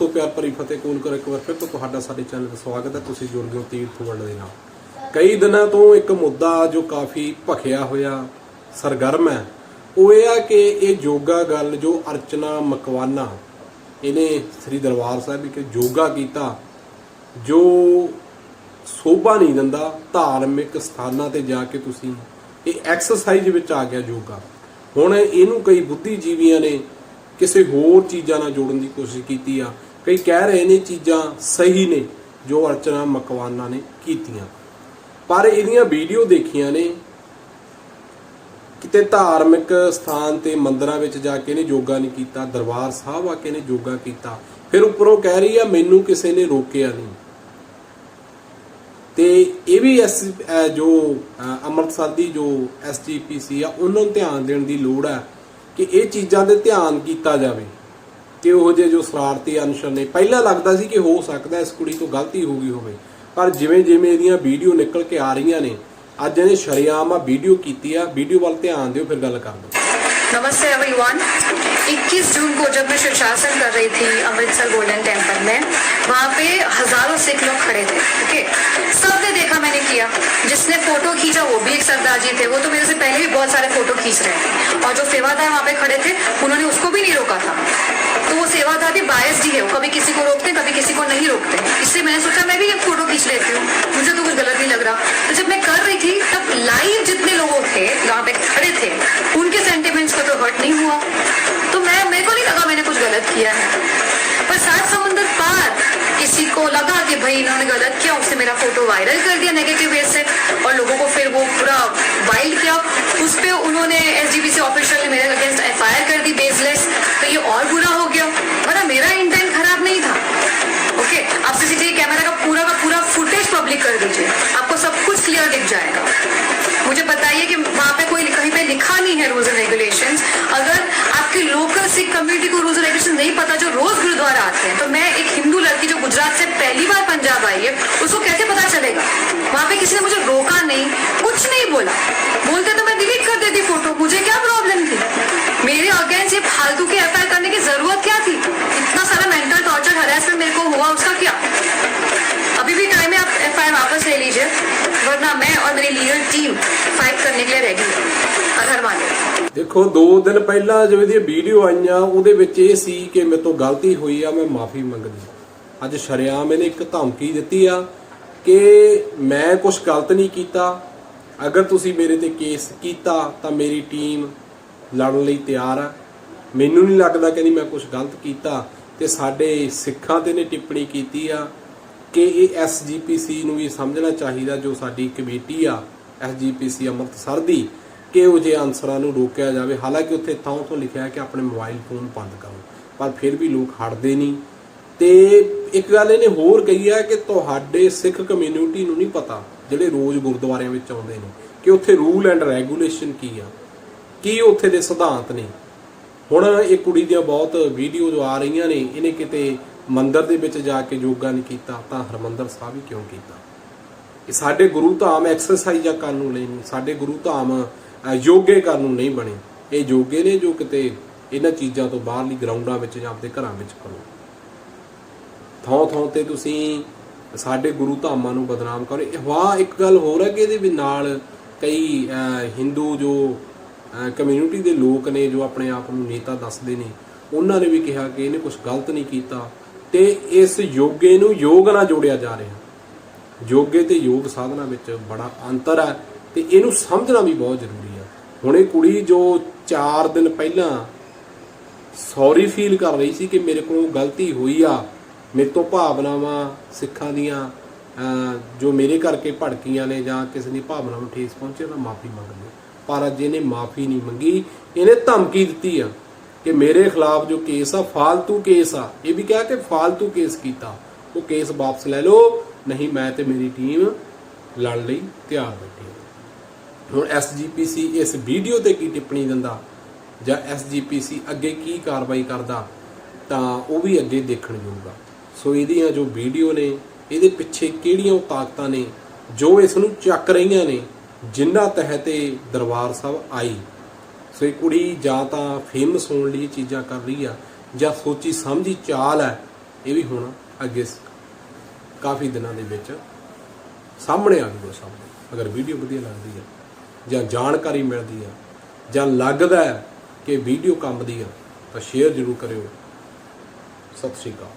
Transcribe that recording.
ਦੋਸਤੋ, ਪਿਆਰ ਭਰੀ ਫਤਿਹ ਕੂਲ ਕਰ? ਇੱਕ ਵਾਰ ਫਿਰ ਤੋਂ ਤੁਹਾਡਾ ਸਾਡੇ ਚੈਨਲ ਤੇ ਸਵਾਗਤ ਹੈ। ਤੁਸੀਂ ਜੁੜ ਗਏ ਹੋ ਤੀਰਥ ਵਰਲਡ ਦੇ ਨਾਲ। ਕਈ ਦਿਨਾਂ ਤੋਂ ਇੱਕ ਮੁੱਦਾ ਜੋ ਕਾਫੀ ਭਖਿਆ ਹੋਇਆ, ਸਰਗਰਮ ਹੈ, ਉਹ ਇਹ ਆ ਕਿ ਇਹ ਯੋਗਾ ਗੱਲ ਜੋ ਅਰਚਨਾ ਮਕਵਾਨਾ, ਇਹਨੇ ਸ੍ਰੀ ਦਰਬਾਰ ਸਾਹਿਬ ਵਿਖੇ ਯੋਗਾ ਕੀਤਾ, ਜੋ ਸੋਭਾ ਨਹੀਂ ਦਿੰਦਾ, ਧਾਰਮਿਕ ਸਥਾਨਾਂ ਤੇ ਜਾ ਕੇ ਤੁਸੀਂ ਇਹ ਐਕਸਰਸਾਈਜ਼ ਵਿੱਚ ਆ ਗਿਆ ਯੋਗਾ ਹੁਣ ਇਹਨੂੰ ਕਈ ਬੁੱਧੀਜੀਵੀਆਂ ਨੇ ਕਿਸੇ ਹੋਰ ਚੀਜ਼ਾਂ ਨਾਲ ਜੋੜਨ ਦੀ ਕੋਸ਼ਿਸ਼ ਕੀਤੀ ਆ। ਕਈ ਕਹਿ ਰਹੇ ਨੇ ਚੀਜ਼ਾਂ ਸਹੀ ਨੇ, ਜੋ ਅਰਚਨਾ ਮਕਵਾਨਾ ਨੇ ਕੀਤੀਆਂ। ਪਰ ਇਹਦੀਆਂ ਵੀਡੀਓ ਦੇਖੀਆਂ ਨੇ, ਕਿਤੇ ਧਾਰਮਿਕ ਸਥਾਨ ਤੇ ਮੰਦਰਾਂ ਵਿੱਚ ਜਾ ਕੇ ਨੇ ਯੋਗਾ ਨਹੀਂ ਕੀਤਾ, ਦਰਬਾਰ ਸਾਹਿਬ ਆ ਕੇ ਨੇ ਯੋਗਾ ਕੀਤਾ, ਫਿਰ ਉੱਪਰੋਂ ਕਹਿ ਰਹੀ ਆ, ਮੈਨੂੰ ਕਿਸੇ ਨੇ ਰੋਕਿਆ ਨਹੀਂ। ਤੇ ਇਹ ਵੀ ਐਸ ਜੋ ਅੰਮ੍ਰਿਤਸਰ ਦੀ ਜੋ ਐਸਜੀਪੀਸੀ ਆ, ਉਹਨਾਂ ਨੂੰ ਧਿਆਨ ਦੇਣ ਦੀ ਲੋੜ ਹੈ ਕਿ ਇਹ ਚੀਜ਼ਾਂ ਤੇ ਧਿਆਨ ਕੀਤਾ ਜਾਵੇ। ਕਿ ਉਹ ਜਿਹੇ ਜੋ ਸ਼ਰਾਰਤੀ ਅਨਸ਼ਰ ਨੇ ਪਹਿਲਾਂ ਲੱਗਦਾ ਸੀ ਕਿ ਹੋ ਸਕਦਾ ਇਸ ਕੁੜੀ ਤੋਂ ਗਲਤੀ ਹੋ ਗਈ ਹੋਵੇ ਪਰ ਜਿਵੇਂ ਜਿਵੇਂ ਇਹਦੀਆਂ ਵੀਡੀਓ ਨਿਕਲ ਕੇ ਆ ਰਹੀਆਂ ਨੇ ਅੱਜ ਇਹਨੇ ਸ਼ਰੇਆਮ ਆ ਵੀਡੀਓ ਕੀਤੀ ਆ ਵੀਡੀਓ ਵੱਲ ਧਿਆਨ ਦਿਓ ਫਿਰ ਗੱਲ ਕਰਦੇ नमस्ते एवरीवन 21 जून को जब मैं शीर्षासन कर रही थी अमृतसर गोल्डन टेम्पल में वहाँ पे हजारों सिख लोग खड़े थे ओके जिसने फ़ोटो खींचा, वो भी एक सरदार जी थे। वो तो मेरे से पहले भी बहुत सारे फ़ोटो खींच रहे थे। और जो सेवादार वहाँ पे खड़े थे, उन्होंने उसको भी नहीं रोका था। तो वो सेवादार भी बायस जी है। वो कभी किसी को रोकते, कभी किसी को नहीं रोकते। इसलिए मैंने सोचा, मैं भी एक फ़ोटो खींच लेती हूँ। मुझे तो कुछ गलत नहीं लग रहा। तो जब मैं कर रही थी, तब लाइव जितने लोगों थे यहाँ पे खड़े थे, उनके सेंटिमेंट्स को तो हर्ट नहीं हुआ। तो मैं, मेरे को नहीं लगा मैंने कुछ गलत किया है। पर सात समंदर पार किसी को लगा कि भाई इन्होंने गलत किया उसने मेरा फ़ोटो वायरल कर दिया नेगेटिव से और लोगों को फिर वो पूरा वाइल्ड किया। उस पे उन्होंने एसजीपीसी ऑफिशियल ने मेरे अगेंस्ट एफआईआर कर दी बेसलेस तो ये और बुरा हो गया। वरना मेरा इंटेंट खराब नहीं था। ओके आप सीसीटीवी कैमरा का पूरा का पूरा फुटेज पब्लिक कर दीजिए। आपको सब कुछ क्लियर दिख जाएगा। मुझे बताइए कि वहाँ पे कोई कहीं पे लिखा नहीं है रूल्स एंड रेगुलेशन अगर आपकी लोकल सिख कम्युनिटी को रूल्स एंड रेगुलेशन नहीं पता जो रोज गुरुद्वारा आते हैं तो मैं एक हिंदू लड़की जो गुजरात से पहली बार पंजाब आई है, उसको नहीं बोला बोलते तो मैं डिलीट कर देती फोटो मुझे क्या प्रॉब्लम थी मेरे अगेंस्ट ये फालतू के एफ करने की जरूरत क्या थी इतना सारा मेंटल टॉर्चर हरासमेंट मेरे को हुआ उसका क्या अभी भी टाइम है आप एफ वापस ले लीजिए वरना मैं और मेरी लीगल टीम फाइट करने के लिए रेडी है अगर माने ਦੇਖੋ 2 ਦਿਨ ਪਹਿਲਾਂ ਜਿਵੇਂ ਦੀ ਵੀਡੀਓ ਆਈਆਂ ਉਹਦੇ ਵਿੱਚ ਇਹ ਸੀ ਕਿ ਮੇਰੇ ਤੋਂ ਗਲਤੀ ਹੋਈ ਆ ਮੈਂ ਮਾਫੀ ਮੰਗਦੀ ਅੱਜ ਸ਼ਰਿਆਮ ਇਹਨੇ ਇੱਕ ਧਮਕੀ ਦਿੱਤੀ ਆ ਕਿ ਮੈਂ ਕੁਝ ਗਲਤ ਨਹੀਂ ਕੀਤਾ ਅਗਰ ਤੁਸੀਂ ਮੇਰੇ ਤੇ ਕੇਸ ਕੀਤਾ ਤਾਂ ਮੇਰੀ ਟੀਮ ਲੜਨ ਲਈ ਤਿਆਰ ਆ। ਮੈਨੂੰ ਨਹੀਂ ਲੱਗਦਾ ਕਿ ਮੈਂ ਕੁਝ ਗਲਤ ਕੀਤਾ ਤੇ ਸਾਡੇ ਸਿੱਖਾਂ ਤੇ ਨੇ ਟਿੱਪਣੀ ਕੀਤੀ ਆ ਕਿ ਇਹ ਐਸਜੀਪੀਸੀ ਨੂੰ ਵੀ ਸਮਝਣਾ ਚਾਹੀਦਾ ਜੋ ਸਾਡੀ ਕਮੇਟੀ ਆ ਐਸਜੀਪੀਸੀ ਅੰਮ੍ਰਿਤਸਰ ਦੀ, ਕਿ ਉਹ ਜੇ ਅਨਸਰਾਂ ਨੂੰ ਰੋਕਿਆ ਜਾਵੇ। ਹਾਲਾਂਕਿ ਉੱਥੇ ਥਾਂ ਤੋਂ ਲਿਖਿਆ ਕਿ ਆਪਣੇ ਮੋਬਾਈਲ ਫੋਨ ਬੰਦ ਕਰੋ, ਪਰ ਫਿਰ ਵੀ ਲੋਕ ਹਟਦੇ ਨਹੀਂ। ਤੇ ਇੱਕ ਗੱਲ ਇਹਨੇ ਹੋਰ ਕਹੀ ਹੈ ਕਿ ਤੁਹਾਡੇ ਸਿੱਖ ਕਮਿਊਨਿਟੀ ਨੂੰ ਨਹੀਂ ਪਤਾ ਜਿਹੜੇ ਰੋਜ਼ ਗੁਰਦੁਆਰਿਆਂ ਵਿੱਚ ਆਉਂਦੇ ਨੇ ਕਿ ਉੱਥੇ ਰੂਲ ਐਂਡ ਰੈਗੂਲੇਸ਼ਨ ਕੀ ਆ, ਕੀ ਉੱਥੇ ਦੇ ਸਿਧਾਂਤ ਨੇ। ਹੁਣ ਇਹ ਕੁੜੀ ਦੀਆਂ ਬਹੁਤ ਵੀਡੀਓ ਜੋ ਆ ਰਹੀਆਂ ਨੇ, ਇਹਨੇ ਕਿਤੇ ਮੰਦਰ ਦੇ ਵਿੱਚ ਜਾ ਕੇ ਯੋਗਾ ਨਹੀਂ ਕੀਤਾ, ਤਾਂ ਹਰਮੰਦਰ ਸਾਹਿਬ ਹੀ ਕਿਉਂ ਕੀਤਾ? ਇਹ ਸਾਡੇ ਗੁਰੂ ਧਾਮ ਐਕਸਰਸਾਈਜ਼ਾਂ ਕਰਨ ਨੂੰ ਨਹੀਂ, ਸਾਡੇ ਗੁਰੂ ਧਾਮ ਯੋਗੇ ਕਰਨ ਨੂੰ ਨਹੀਂ ਬਣੇ। ਇਹ ਯੋਗੇ ਨੇ ਜੋ ਕਿਤੇ ਇਹਨਾਂ ਚੀਜ਼ਾਂ ਤੋਂ ਬਾਹਰਲੀ ਗਰਾਊਂਡਾਂ ਵਿੱਚ ਜਾਂ ਆਪਣੇ ਘਰਾਂ ਵਿੱਚ ਕਰੋ। ਥਾਂ ਥਾਂ ਤੇ ਤੁਸੀਂ ਸਾਡੇ ਗੁਰੂ ਧਾਮਾਂ ਨੂੰ ਬਦਨਾਮ ਕਰੋ। ਇਹ ਵਾਹ ਇੱਕ ਗੱਲ ਹੋਰ ਹੈ ਕਿ ਇਹਦੇ ਵੀ ਨਾਲ ਕਈ ਹਿੰਦੂ ਜੋ ਕਮਿਊਨਿਟੀ ਦੇ ਲੋਕ ਨੇ ਜੋ ਆਪਣੇ ਆਪ ਨੂੰ ਨੇਤਾ ਦੱਸਦੇ ਨੇ, ਉਹਨਾਂ ਨੇ ਵੀ ਕਿਹਾ ਕਿ ਇਹਨੇ ਕੁਝ ਗਲਤ ਨਹੀਂ ਕੀਤਾ ਤੇ ਇਸ ਯੋਗੇ ਨੂੰ ਯੋਗ ਨਾਲ ਜੋੜਿਆ ਜਾ ਰਿਹਾ। ਯੋਗੇ ਤੇ ਯੋਗ ਸਾਧਨਾ ਵਿੱਚ ਬੜਾ ਅੰਤਰ ਹੈ ਤੇ ਇਹਨੂੰ ਸਮਝਣਾ ਵੀ ਬਹੁਤ ਜ਼ਰੂਰੀ ਹੈ। ਹੁਣ ਇਹ ਕੁੜੀ ਜੋ 4 ਦਿਨ ਪਹਿਲਾਂ ਸੌਰੀ ਫੀਲ ਕਰ ਰਹੀ ਸੀ ਕਿ ਮੇਰੇ ਕੋਲੋਂ ਗਲਤੀ ਹੋਈ ਆ ਮੇਰੇ ਤੋਂ ਭਾਵਨਾਵਾਂ ਸਿੱਖਾਂ ਦੀਆਂ ਜੋ ਮੇਰੇ ਕਰਕੇ ਭੜਕੀਆਂ ਨੇ ਜਾਂ ਕਿਸੇ ਦੀ ਭਾਵਨਾ ਨੂੰ ਠੇਸ ਪਹੁੰਚੇ ਤਾਂ ਮਾਫੀ ਮੰਗ ਪਰ ਅੱਜ ਇਹਨੇ ਮਾਫੀ ਨਹੀਂ ਮੰਗੀ, ਇਹਨੇ ਧਮਕੀ ਦਿੱਤੀ ਆ ਕਿ ਮੇਰੇ ਖਿਲਾਫ ਜੋ ਕੇਸ ਆ, ਫਾਲਤੂ ਕੇਸ ਆ, ਇਹ ਵੀ ਕਿਹਾ ਕਿ ਫਾਲਤੂ ਕੇਸ ਕੀਤਾ, ਉਹ ਕੇਸ ਵਾਪਸ ਲੈ ਲਓ, ਨਹੀਂ ਮੈਂ ਤੇ ਮੇਰੀ ਟੀਮ ਲੜਨ ਲਈ ਤਿਆਰ ਬੈਠੀ ਹੈ। ਹੁਣ ਐਸਜੀਪੀਸੀ ਇਸ ਵੀਡੀਓ ਤੇ ਕੀ ਟਿੱਪਣੀ ਦਿੰਦਾ ਜਾਂ ਐਸਜੀਪੀਸੀ ਅੱਗੇ ਕੀ ਕਾਰਵਾਈ ਕਰਦਾ, ਤਾਂ ਉਹ ਵੀ ਅੱਗੇ ਦੇਖਣ ਯੋਗ ਆ। ਸੋ ਇਹਦੀਆਂ ਜੋ ਵੀਡੀਓ ਨੇ, ਇਹਦੇ ਪਿੱਛੇ ਕਿਹੜੀਆਂ ਤਾਕਤਾਂ ਨੇ, ਜੋ ਇਸ ਨੂੰ ਚੱਕ ਰਹੀਆਂ ਨੇ, ਜਿੰਨਾ ਤਹਿਤ ਇਹ ਦਰਬਾਰ ਸਾਹਿਬ ਆਈ। ਸੋ ਇਹ ਕੁੜੀ ਜਾਂ ਤਾਂ ਫੇਮਸ ਹੋਣ ਲਈ ਚੀਜ਼ਾਂ ਕਰ ਰਹੀ ਆ, ਜਾਂ ਸੋਚੀ ਸਮਝੀ ਚਾਲ ਹੈ ਇਹ ਵੀ ਹੁਣ ਅੱਗੇ ਕਾਫੀ ਦਿਨਾਂ ਦੇ ਵਿੱਚ ਸਾਹਮਣੇ ਆ ਗਈ ਸਾਹਮਣੇ। ਅਗਰ ਵੀਡੀਓ ਵਧੀਆ ਲੱਗਦੀ ਹੈ ਜਾਂ ਜਾਣਕਾਰੀ ਮਿਲਦੀ ਹੈ ਜਾਂ ਲੱਗਦਾ ਕਿ ਵੀਡੀਓ ਕੰਮ ਦੀ ਆ, ਤਾਂ ਸ਼ੇਅਰ ਜ਼ਰੂਰ ਕਰਿਓ। ਸਤਿ ਸ਼੍ਰੀ ਅਕਾਲ।